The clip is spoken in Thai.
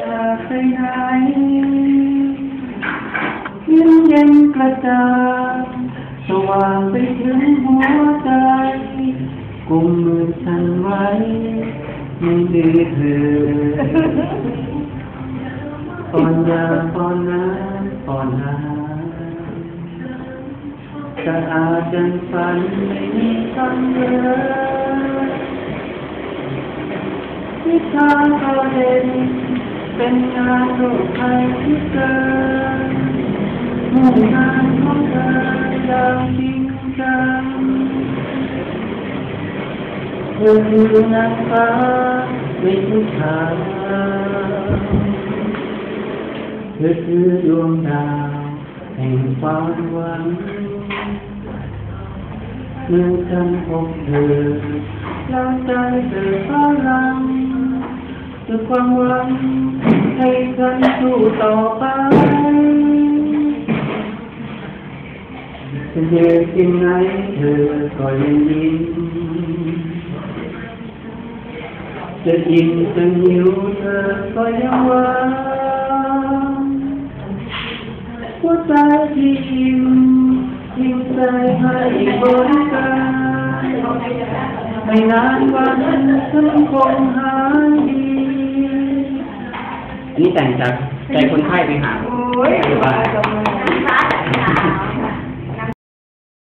จากไปไหนยิ้มเย็นกระจ่างสว่างไปถึงหัวใจกุมมือฉันไว้ไม่ดื้อเธอปอนยาปอนน้ำปอนน้ำจะอาจจันฝันไม่มีคำเยอะนิทานก็เด่น เป็นงานโลกไทยที่เกินมุ่งงานของเธออย่างจริงจังเธอคือนางฟ้าไม่ทุกทางเธอคือดวงดาวแห่งความหวังเมื่อฉันพบเธอแล้วใจเกิดพลังด้วยความหวังให้ฉันสู้ต่อไปจะเจอที่ไหนเธอก็ยัง ยิ้มจะยิงจะหิวเธอก็ยังหวังหัวใจที่ยิ้มยิ้มใจให้บริการ อันนี้แต่งจากใจคนไข้ไปหาโอ้ยสบาลจังเลย